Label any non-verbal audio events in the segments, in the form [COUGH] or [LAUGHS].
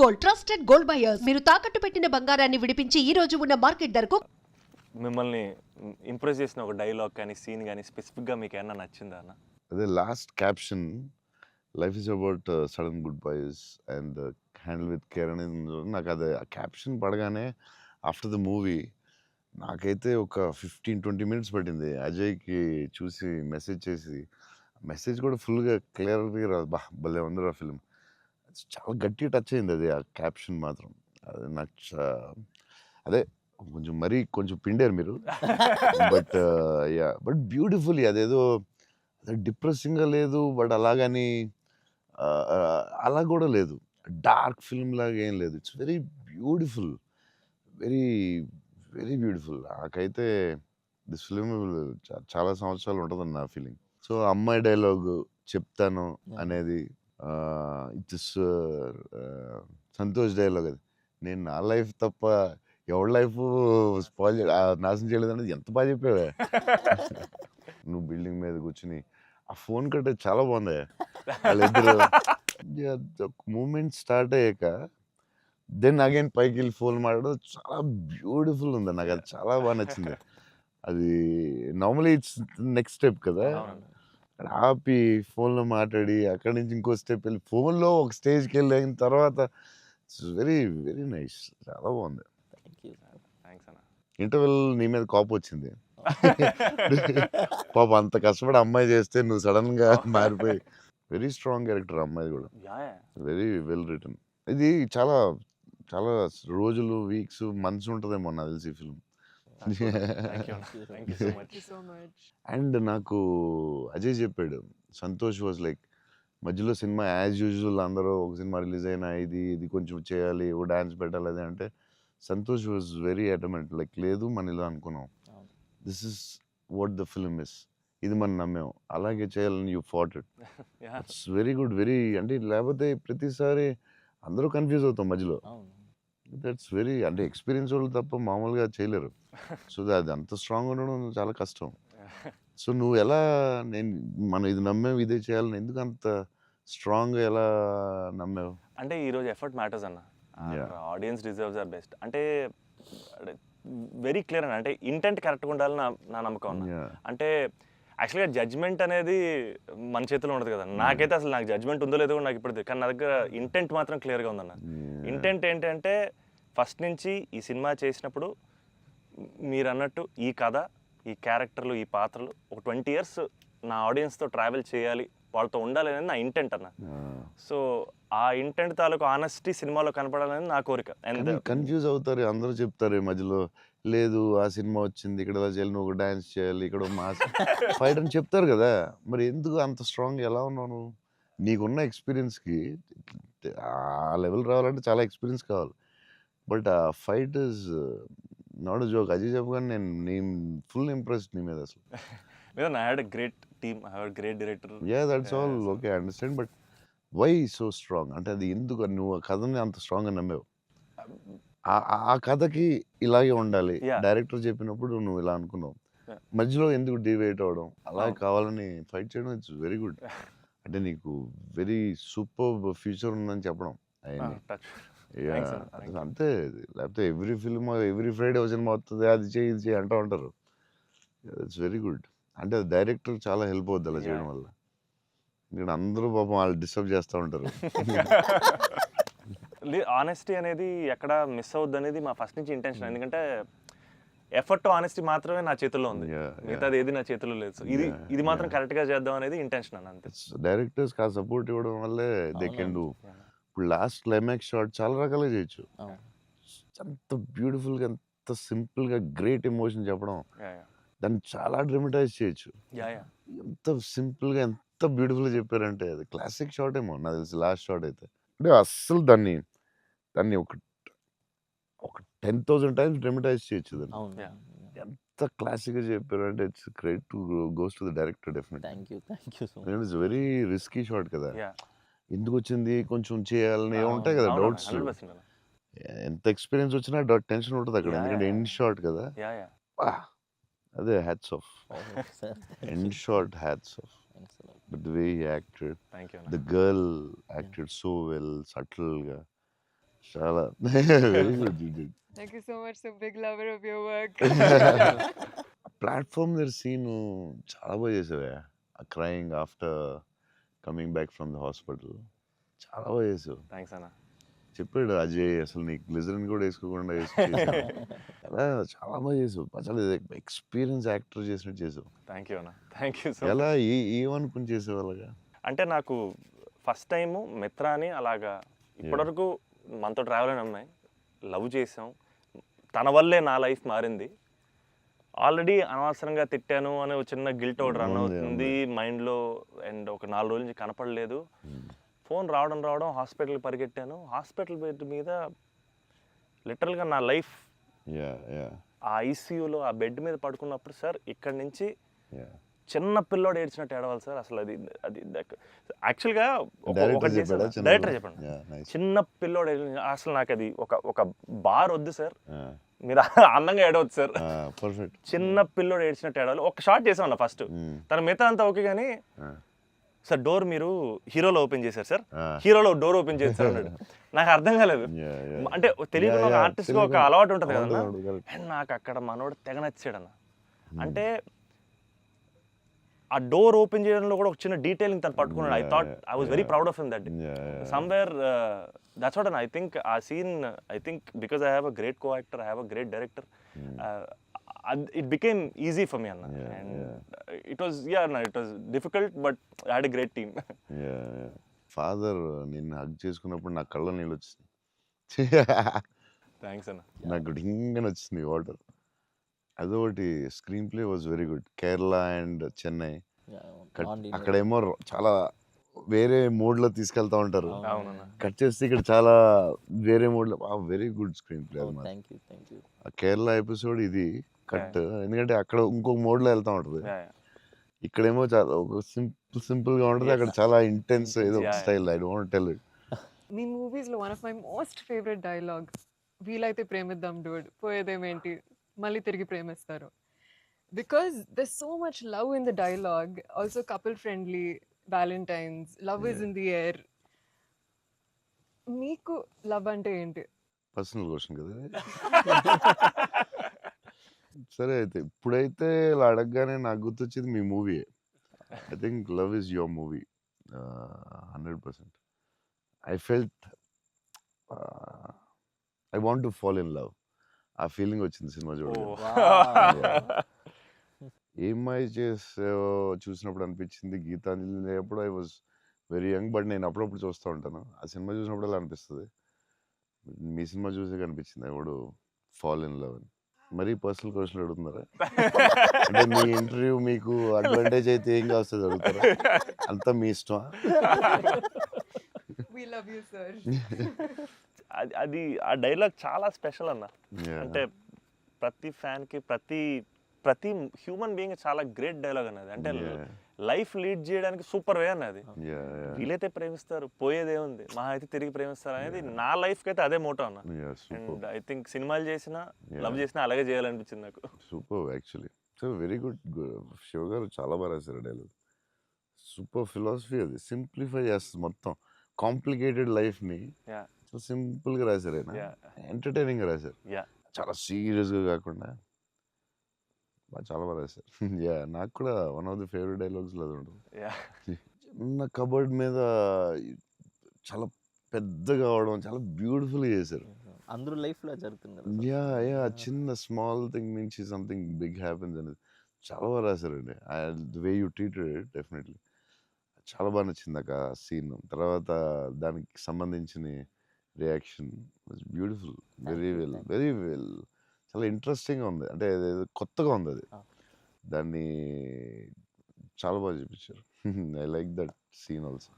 Gold trusted gold buyers మీరు తాకట్టు పెట్టిన బంగారాన్ని విడిపించి ఈ రోజు ఉన్న మార్కెట్ ధరకు మిమ్మల్ని ఇంప్రెస్ చేసిన ఒక డైలాగ్ కానీ సీన్ కానీ స్పెసిఫిక్గా మీకు ఏమన్నా నచ్చిందా అన్న? అదే last caption life is about sudden goodbyes and handle with care అనేది. నాకు అది ఆ క్యాప్షన్ పడగానే ఆఫ్టర్ ద మూవీ నాకైతే ఒక ఫిఫ్టీన్ ట్వంటీ మినిట్స్ పట్టింది. అజయ్కి చూసి మెసేజ్ చేసి మెసేజ్ కూడా ఫుల్గా క్లియర్గా రాదు. బా భలే ఉంది ఆ ఫిల్మ్ చాలా గట్టి టచ్ అయింది అది ఆ క్యాప్షన్ మాత్రం. అది నాకు అదే కొంచెం మరీ కొంచెం పిండారు మీరు. బట్ [LAUGHS] యా బట్ బ్యూటిఫుల్లీ అదేదో డిప్రెసింగ్గా లేదు బట్ అలాగని అలా కూడా లేదు. డార్క్ ఫిల్మ్ లాగా ఏం లేదు. It's very beautiful. Very very beautiful. నాకైతే దిస్ ఫిలిం చాలా సంవత్సరాలు ఉంటుందని నా ఫీలింగ్. సో అమ్మాయి డైలాగ్ చెప్తాను అనేది ఇట్స్ సంతోష్ డైలాగ్ అది. నేను నా లైఫ్ తప్ప ఎవరి లైఫ్ స్పాయిల్ నాశనం చేయలేదు అనేది ఎంత బాగా చెప్పావే. నువ్వు బిల్డింగ్ మీద కూర్చుని ఆ ఫోన్ కట్టే చాలా బాగుంది. వాళ్ళిద్దరు మూమెంట్ స్టార్ట్ అయ్యాక దెన్ అగైన్ పైకి వెళ్ళి ఫోన్ మాట్లాడడం చాలా బ్యూటిఫుల్ ఉంది. నాకు అది చాలా బాగా నచ్చింది. అది నార్మలీ ఇట్స్ నెక్స్ట్ స్టెప్ కదా. ఆపి ఫోన్లో మాట్లాడి అక్కడి నుంచి ఇంకో స్టెప్ వెళ్ళి ఫోన్లో ఒక స్టేజ్కి వెళ్ళిన తర్వాత ఇట్స్ వెరీ వెరీ నైస్. చాలా బాగుంది. ఇంటర్వెల్ నీ మీద కోపం వచ్చింది. [LAUGHS] పాప అంత కష్టపడి అమ్మాయి చేస్తే నువ్వు సడన్గా [LAUGHS] మారిపోయి వెరీ స్ట్రాంగ్ క్యారెక్టర్ అమ్మాయి కూడా. వెరీ వెల్ రిటర్న్ ఇది చాలా చాలా రోజులు వీక్స్ మంత్స్ ఉంటుందేమో నాకు తెలిసి ఫిల్మ్. అండ్ [LAUGHS] నాకు అజయ్ చెప్పాడు సంతోష్ వాజ్ లైక్ మధ్యలో సినిమా యాజ్ యూజువల్ అందరూ ఒక సినిమా రిలీజ్ అయినా ఇది ఇది కొంచెం చేయాలి ఓ డాన్స్ పెట్టాలి అది అంటే Santosh was very adamant like లేదు మన ఇలా అనుకున్నాం. This is what the film is ఇది మనం నమ్మాం. అలాగే చేయాలని you fought it yeah it's very good very అంటే లేకపోతే ప్రతిసారి అందరూ కన్ఫ్యూజ్ అవుతాం మధ్యలో. అవును. దట్స్ వెరీ అంటే ఎక్స్పీరియన్స్ వాళ్ళు తప్ప మామూలుగా చేయలేరు. [LAUGHS] సో అది అంత స్ట్రాంగ్ ఉండడం చాలా కష్టం. [LAUGHS] సో నువ్వు ఎలా నేను మనం ఇది నమ్మావు ఇదే చేయాలని ఎందుకు అంత స్ట్రాంగ్గా ఎలా నమ్మావు? అంటే ఈరోజు ఎఫర్ట్ మ్యాటర్స్ అన్న. Audience deserves our best. అంటే వెరీ క్లియర్ అన్న. అంటే ఇంటెంట్ కరెక్ట్గా ఉండాలని నా నా నమ్మకం. అంటే యాక్చువల్గా జడ్జ్మెంట్ అనేది మన చేతిలో ఉండదు కదా నాకైతే అసలు నాకు జడ్జ్మెంట్ ఉందో లేదో నాకు ఇప్పుడు. కానీ నా దగ్గర ఇంటెంట్ మాత్రం క్లియర్గా ఉందన్న. ఇంటెంట్ ఏంటంటే ఫస్ట్ నుంచి ఈ సినిమా చేసినప్పుడు మీరు అన్నట్టు ఈ కథ ఈ క్యారెక్టర్లు ఈ పాత్రలు ఒక ట్వంటీ ఇయర్స్ నా ఆడియన్స్తో ట్రావెల్ చేయాలి వాళ్ళతో ఉండాలి అనేది నా ఇంటెంట్ అన్న. సో ఆ ఇంటెంట్ తాలూకు ఆనెస్టీ సినిమాలో కనపడాలని నా కోరిక కన్ఫ్యూజ్ అవుతారు అందరూ చెప్తారు ఈ మధ్యలో లేదు ఆ సినిమా వచ్చింది ఇక్కడ ఇలా చేయాలి నువ్వు డాన్స్ చేయాలి ఇక్కడ మాస్ ఫైట్ అని చెప్తారు కదా! మరి ఎందుకు అంత స్ట్రాంగ్ ఎలా ఉన్నావు నువ్వు? నీకున్న ఎక్స్పీరియన్స్కి ఆ లెవెల్ రావాలంటే చాలా ఎక్స్పీరియన్స్ కావాలి. బట్ ఆ fight is not joke. Ajay చెప్పగానే నేను నీ ఫుల్ ఇంప్రెస్ నీ మీద అసలు. లేదా I had great team I had great director. Yeah that's all. Okay understand but why so strong అంటే అది ఎందుకు? నువ్వు ఆ కథని అంత స్ట్రాంగ్గా నమ్మావు? ఆ- కథకి ఇలాగే ఉండాలి. డైరెక్టర్ చెప్పినప్పుడు నువ్వు ఇలా అనుకున్నావు. మధ్యలో ఎందుకు డివేట్ అవడం అలా. కావాలని ఫైట్ చేయడం ఇట్స్ వెరీ గుడ్ [LAUGHS] అంటే నీకు వెరీ సూపర్ ఫ్యూచర్ ఉందని చెప్పడం. అంతే. లేకపోతే every film every Friday cinema వస్తుంది అది చేయి ఇది చేయి అంటూ ఉంటారు ఇట్స్ వెరీ గుడ్ అంటే డైరెక్టర్ చాలా హెల్ప్ అవుద్ది అలా చేయడం. వల్ల ఇక్కడ అందరూ పాపం వాళ్ళు డిస్టర్బ్ చేస్తూ ఉంటారు [LAUGHS] ఆనెస్టీ అనేది ఎక్కడ మిస్ అవుద్ది అనేది మా ఫస్ట్ నుంచి ఇంటెన్షన్ ఎందుకంటే ఎఫర్ట్ ఆనెస్టీ మాత్రమే నా చేతుల్లో ఉంది. మిగతాది ఏది నా చేతుల్లో లేదు. ఇది ఇది మాత్రం. కరెక్ట్గా చేద్దాం అనేది ఇంటెన్షన్ అన్న అంతే. డైరెక్టర్స్ కా సపోర్ట్ ఇవ్వడం వల్లే దే కెన్ డూ. ఇప్పుడు లాస్ట్ క్లైమాక్స్ షాట్ చాలా రకాలుగా చేయొచ్చు. అంత బ్యూటిఫుల్గా ఎంత సింపుల్గా గ్రేట్ ఎమోషన్ చెప్పడం. దాన్ని చాలా డ్రమటైజ్ చేయొచ్చు. యా యా ఎంత సింపుల్గా ఎంత బ్యూటిఫుల్గా చెప్పారంటే అది క్లాసిక్ షాట్ ఏమో నాకు తెలిసి లాస్ట్ షాట్ అయితే. అంటే అస్సలు దాన్ని దాన్ని ఒక ఒక టెన్ థౌసండ్ టైమ్స్ డ్రమటైజ్ చేయొచ్చు దాన్ని. ఎంత క్లాసిక్గా చెప్పారు అంటే it's great to goes to the director definite thank you thank you so it's very risky shot కదా. యా ఎందుకు వచ్చింది? కొంచెం చేయాలని ఉంటాయి కదా డౌట్స్ ఎంత ఎక్స్పీరియన్స్ వచ్చినా డౌట్ టెన్షన్ ఉంటుంది అక్కడ. ఎందుకంటే. ఎండ్ షాట్ కదా. యా యా అదే hats off end shot hats off but the way acted the girl acted so well సటిల్గా చాలా very good you did Thank you so much. So big lover of your work. Platform దగ్గర scene చాలా బాగా చేసావే. Crying after coming back from the hospital చాలా బాగా చేసావు. Thanks అన్న చెప్పాడు అజయ్ అసలు నీకు గ్లిజరిన్ కూడా వేసుకోకుండా వేసి చేసావు. [LAUGHS] చాలా బాగా చేసావు. చాలా ఎక్స్పీరియన్స్ యాక్టర్ చేసినట్టు చేసావు. థ్యాంక్ యూ అన్న థ్యాంక్ యూ సో ఎలా? ఏ ఏమనుకుని చేసావు అలాగా? అంటే నాకు ఫస్ట్ టైము మిత్రాని అలాగా ఇప్పటివరకు మనతో ట్రావెల్ అయిన అమ్మాయి లవ్ చేసాం తన వల్లే నా లైఫ్ మారింది. ఆల్రెడీ అనవసరంగా తిట్టాను అనే ఒక చిన్న గిల్ట్ ఒకటి రన్ అవుతుంది మైండ్లో అండ్ ఒక నాలుగు రోజుల నుంచి కనపడలేదు. ఫోన్ రావడం రావడం హాస్పిటల్కి పరిగెట్టాను. హాస్పిటల్ బెడ్ మీద లిటరల్గా నా లైఫ్ ఆ ఐసీయూలో ఆ బెడ్ మీద పడుకున్నప్పుడు సార్ ఇక్కడి నుంచి చిన్న పిల్లోడు ఏడ్చినట్టు ఏడవాలి సార్? అసలు అది అది యాక్చువల్గా డైరెక్టర్ చెప్పాడా? చిన్న పిల్లోడు అసలు నాకు అది ఒక ఒక బార్ వద్దు సార్. మీరు [LAUGHS] అందంగా ఏడవద్దు సార్. పర్ఫెక్ట్ చిన్న పిల్లోడు ఏడ్చినట్టు ఏడవాలి. ఒక షాట్ చేసామన్న ఫస్ట్. తన మిగతా అంతా ఓకే కానీ సార్ డోర్ మీరు హీరోలో ఓపెన్ చేశారు సార్. హీరోలో డోర్ ఓపెన్ చేశారు అన్నాడు. [LAUGHS] నాకు అర్థం కాలేదు. అంటే తెలియకుండా ఒక ఆర్టిస్ట్ ఒక. అలవాటు ఉంటుంది కదా. అండ్ నాకు అక్కడ మనోడు తెగ నచ్చాడు అన్న అంటే ఆ డోర్ ఓపెన్ చేయడంలో కూడా ఒక చిన్న డీటెయిలింగ్ తను పట్టుకున్నాడు. I thought I was very. Proud of him that. Somewhere that's what I think ఆ scene I think because I have a great co actor I have a great director it became easy for me అన్న and it was yeah అన్న it was difficult but I had a great team father నిన్ను hug చేసుకున్నప్పుడు నా కళ్ళ నీళ్ళు వచ్చింది thanks అన్న నాకు డింగని వచ్చింది వాటర్ అదొకటి screenplay was very good. Kerala and Chennai. అక్కడేమో చాలా వేరే మోడ్లో తీసుకెళ్తా ఉంటారు. కట్ చేస్తే ఇక్కడ చాలా వేరే మోడ్లో very good screenplay Kerala episode ఇది కట్. ఎందుకంటే అక్కడ ఇంకొక మోడ్లో వెళ్తా ఉంటది. ఇక్కడేమో చాలా ఒక సింపుల్ సింపుల్గా ఉంటది. అక్కడ చాలా ఇంటెన్స్ ఏదో. Style. I don't tell it మీ మూవీస్లో one of my most favourite dialogue వీలైతే ప్రేమిద్దాం డూడ్ పోయేదేమేంటి? మళ్ళీ తిరిగి ప్రేమిస్తారు. Because the so much love in the dialogue also couple friendly Valentine's love is in the air మీకు లవ్ అంటే ఏంటి? పర్సనల్ క్వశ్చన్ కదా? సరే అయితే ఇప్పుడైతే ఇలా అడగగానే నాకు గుర్తొచ్చేది మీ movie I think love is your movie hundred percent I felt I want to fall in love ఆ ఫీలింగ్ వచ్చింది సినిమా Oh. ఏమై చేసావో చూసినప్పుడు అనిపించింది? గీతాంజలి అప్పుడు I was very young but నేను అప్పుడప్పుడు చూస్తూ ఉంటాను. ఆ సినిమా చూసినప్పుడు అలా అనిపిస్తుంది? మీ సినిమా చూసే కనిపించింది ఎవడు? ఫాల్ ఇన్ లవ్ అని. మరీ పర్సనల్ క్వశ్చన్ అడుగుతున్నారా? అంటే మీ ఇంటర్వ్యూ మీకు అడ్వాంటేజ్ అయితే ఏం కాస్తుంది అడుగుతారా? అంతా మీ ఇష్టమా? వీ లవ్ యూ సార్ అది అది ఆ డైలాగ్ చాలా స్పెషల్ అన్న. అంటే ప్రతి ఫ్యాన్కి ప్రతి ప్రతి హ్యూమన్ బీయింగ్ చాలా గ్రేట్ డైలాగ్ అన్నది. అంటే. లైఫ్ లీడ్ చేయడానికి సూపర్ వే అన్నది. వీలైతే ప్రేమిస్తారు పోయేదే ఉంది. మా అయితే తిరిగి ప్రేమిస్తారు అనేది నా లైఫ్ అయితే అదే మోటో అన్న. అండ్ ఐ థింక్ సినిమాలు చేసినా. లవ్ చేసినా అలాగే చేయాలనిపించింది నాకు. Super actually so very good Shiva garu చాలా బాగా రాశారు డైలాగ్. సూపర్ ఫిలాసఫీ అది. సింప్లిఫై చేస్తుంది మొత్తం. కాంప్లికేటెడ్ లైఫ్ని చాలా సింపుల్గా రాశారు ఆయన. యా ఎంటర్టైనింగ్గా రాశారు. యా చాలా సీరియస్గా కాకుండా బాగా చాలా బాగా రాశారు. [LAUGHS] యా నాకు కూడా వన్ ఆఫ్ ది ఫేవరెట్ డైలాగ్స్లో అది ఉంటుంది. యా చిన్న కబర్డ్ మీద చాలా పెద్దగా అవడం చాలా బ్యూటిఫుల్గా చేశారు. అందరూ లైఫ్లో జరుగుతుంది. యా యా చిన్న స్మాల్ థింగ్ నుంచి సంథింగ్ బిగ్ హ్యాపెన్స్ అనేది చాలా బాగా రాశారండి. The way you treated it definitely చాలా బాగా నచ్చింది ఆ సీన్ తర్వాత దానికి సంబంధించిన reaction. Beautiful. Very well. Very well. చాలా ఇంట్రెస్టింగ్గా ఉంది. అంటే కొత్తగా ఉంది అది. దాన్ని చాలా బాగా చూపించారు. I like that scene also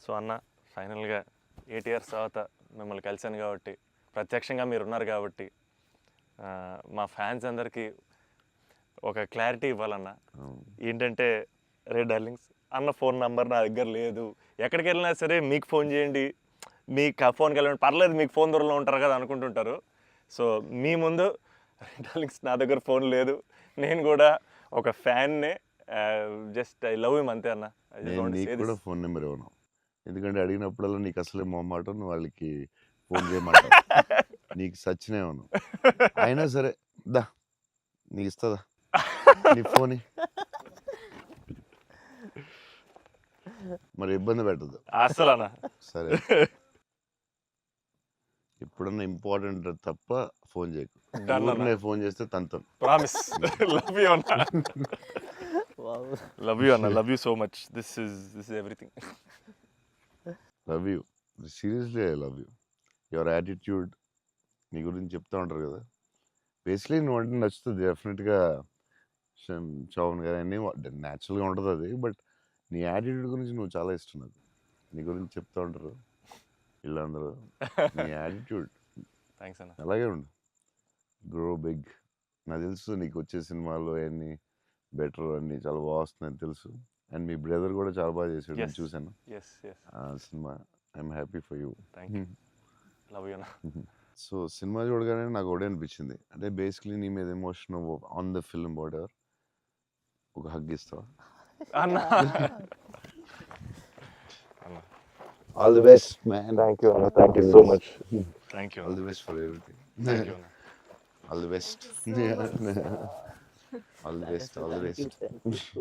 so అన్న ఫైనల్గా ఎయిట్ ఇయర్స్ తర్వాత మిమ్మల్ని కలిశాను కాబట్టి ప్రత్యక్షంగా మీరు ఉన్నారు కాబట్టి మా ఫ్యాన్స్ అందరికీ ఒక క్లారిటీ ఇవ్వాలన్న. ఏంటంటే రే డార్లింగ్స్ అన్న ఫోన్ నంబర్ నా దగ్గర లేదు. ఎక్కడికి వెళ్ళినా సరే మీకు ఫోన్ చేయండి. మీకు ఫోన్కి వెళ్ళండి పర్లేదు మీకు ఫోన్ దూరంలో ఉంటారు కదా అనుకుంటుంటారు. సో మీ ముందు డార్లింగ్స్ నా దగ్గర ఫోన్ లేదు. నేను కూడా ఒక ఫ్యాన్నే జస్ట్ ఐ లవ్ హిమ్ అంతే అన్న. కూడా. ఫోన్ నెంబర్ ఇవ్వను. ఎందుకంటే అడిగినప్పుడల్లా నీకు అసలే మొహమాటం నువ్వు వాళ్ళకి ఫోన్ చేయమాట [LAUGHS] నీకు సచ్చినే ఉన్నావు అయినా సరే దా నీకు ఇస్తుందా? నీ ఫోన్ [LAUGHS] మరి ఇబ్బంది పెట్టదు అసలు అన్న. సరే. [LAUGHS] ఎప్పుడన్నా ఇంపార్టెంట్ తప్ప ఫోన్ చేయకు. ఫోన్ చేస్తే తంతం. ప్రామిస్. లవ్ యూ అన్న. వావ్. లవ్ యూ అన్న. Love you so much this is this is everything love you seriously I love you your attitude నీ గురించి చెప్తా ఉంటారు కదా. బేసిక్లీ నువ్వు అంటే నచ్చుతుంది. డెఫినెట్గా చౌన్ గారు అన్నీ న్యాచురల్గా ఉంటుంది అది. బట్ నీ యాటిట్యూడ్ గురించి నువ్వు చాలా ఇష్టం నాకు. నీ గురించి చెప్తా ఉంటారు. వీళ్ళందరూ నీ యాటిట్యూడ్ థ్యాంక్స్ అన్న. అలాగే ఉండు. గ్రో బిగ్ నాకు తెలుసు నీకు వచ్చే సినిమాలు అన్నీ బెటర్ అన్నీ చాలా బాగా వస్తున్నాయని తెలుసు. అండ్ మీ బ్రదర్ కూడా చాలా బాగా చేశాడు నేను Yes. చూశాను. Cinema I'm happy for you thank you love you అన్న. [LAUGHS] సో సినిమా చూడగానే నాకు ఒకటే అనిపించింది. అంటే బేసిక్లీ నీ మీద emotion on the film ever ఒక హగ్ ఇస్తావా? [LAUGHS] All the best, man. Thank you, Anna. Thank you so much. Thank you. All the best for everything. Thank you. [LAUGHS] All the best. [LAUGHS] Yeah. All the best. All the best.